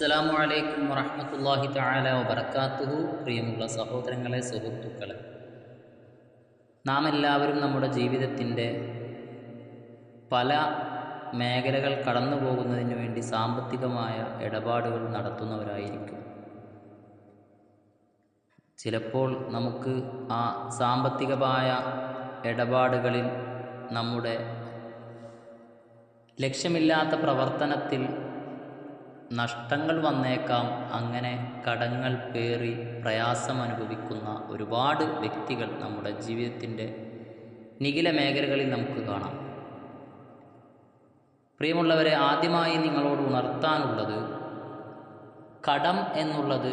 അസ്സലാമു അലൈക്കും വറഹമത്തല്ലാഹി തആല വബറകാതുഹു പ്രിയമുള്ള സഹോദരങ്ങളെ സുഹൃത്തുക്കളെ നാം എല്ലാവരും നമ്മുടെ ജീവിതത്തിന്റെ പല മേഖലകൾ കടന്നു പോകുന്നതിന് വേണ്ടി സാമ്പത്തികമായ ഇടപാടുകൾ നടത്തുന്നവരായിരിക്കും. ചിലപ്പോൾ നമുക്ക് ആ സാമ്പത്തികമായ ഇടപാടുകളിൽ നമ്മുടെ ലക്ഷ്യമില്ലാത്ത പ്രവർത്തനത്തിൽ നഷ്ടങ്ങൾ വന്നേക്കാം. അങ്ങനെ കടങ്ങൾ പേറി പ്രയാസം അനുഭവിക്കുന്ന ഒരുപാട് വ്യക്തികൾ നമ്മുടെ ജീവിതത്തിന്റെ നിഖില മേഖലകളിൽ നമുക്ക് കാണാം. പ്രിയമുള്ളവരെ ആദ്യമായി നിങ്ങളോട് ഉണർത്താനുള്ളത് കടം എന്നുള്ളത്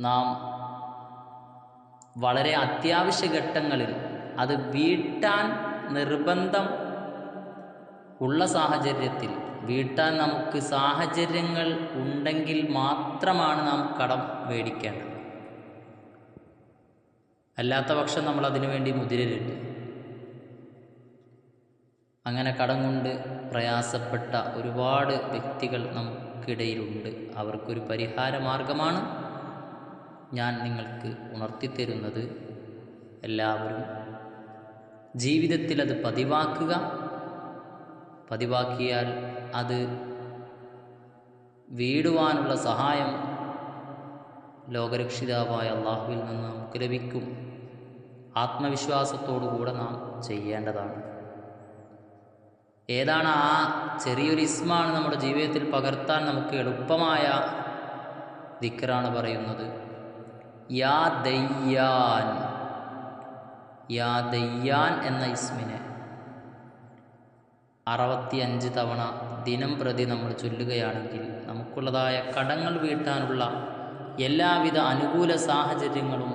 നാം വളരെ അത്യാവശ്യ ഘട്ടങ്ങളിൽ അത് വീട്ടാൻ നിർബന്ധം ഉള്ള സാഹചര്യത്തിൽ വീട്ടാൻ നമുക്ക് സാഹചര്യങ്ങൾ ഉണ്ടെങ്കിൽ മാത്രമാണ് നാം കടം മേടിക്കേണ്ടത്. അല്ലാത്ത പക്ഷം നമ്മൾ അതിനു വേണ്ടി മുതിരരുത്. അങ്ങനെ കടം കൊണ്ട് പ്രയാസപ്പെട്ട ഒരുപാട് വ്യക്തികൾ നമുക്കിടയിലുണ്ട്. അവർക്കൊരു പരിഹാര മാർഗമാണ് ഞാൻ നിങ്ങൾക്ക് ഉണർത്തിത്തരുന്നത്. എല്ലാവരും ജീവിതത്തിൽ അത് പതിവാക്കുക. പതിവാക്കിയാൽ അത് വീടുവാനുള്ള സഹായം ലോകരക്ഷിതാവായ അള്ളാഹുവിൽ നിന്ന് നമുക്ക് ലഭിക്കും. ആത്മവിശ്വാസത്തോടുകൂടെ നാം ചെയ്യേണ്ടതാണ്. ഏതാണ് ആ ചെറിയൊരു ഇസ്മാണ് നമ്മുടെ ജീവിതത്തിൽ പകർത്താൻ നമുക്ക് എളുപ്പമായ ദിക്കറാണ് പറയുന്നത്. യാ ദയ്യാൻ യാ ദയ്യാൻ എന്ന ഇസ്മിനെ അറുപത്തിയഞ്ച് തവണ ദിനം പ്രതി നമ്മൾ ചൊല്ലുകയാണെങ്കിൽ നമുക്കുള്ളതായ കടങ്ങൾ വീട്ടാനുള്ള എല്ലാവിധ അനുകൂല സാഹചര്യങ്ങളും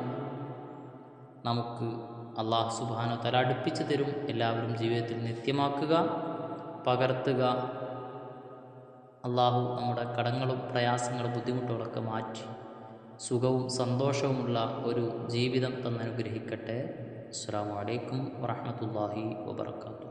നമുക്ക് അള്ളാഹു സുബാനോ തല അടുപ്പിച്ചു തരും. എല്ലാവരും ജീവിതത്തിൽ നിത്യമാക്കുക പകർത്തുക. അള്ളാഹു നമ്മുടെ കടങ്ങളും പ്രയാസങ്ങളും ബുദ്ധിമുട്ടുകളൊക്കെ മാറ്റി സുഖവും സന്തോഷവുമുള്ള ഒരു ജീവിതം തന്നനുഗ്രഹിക്കട്ടെ. അസ്സാം വലൈക്കും വാഹമത്തല്ലാഹി വാബർക്കാത്തു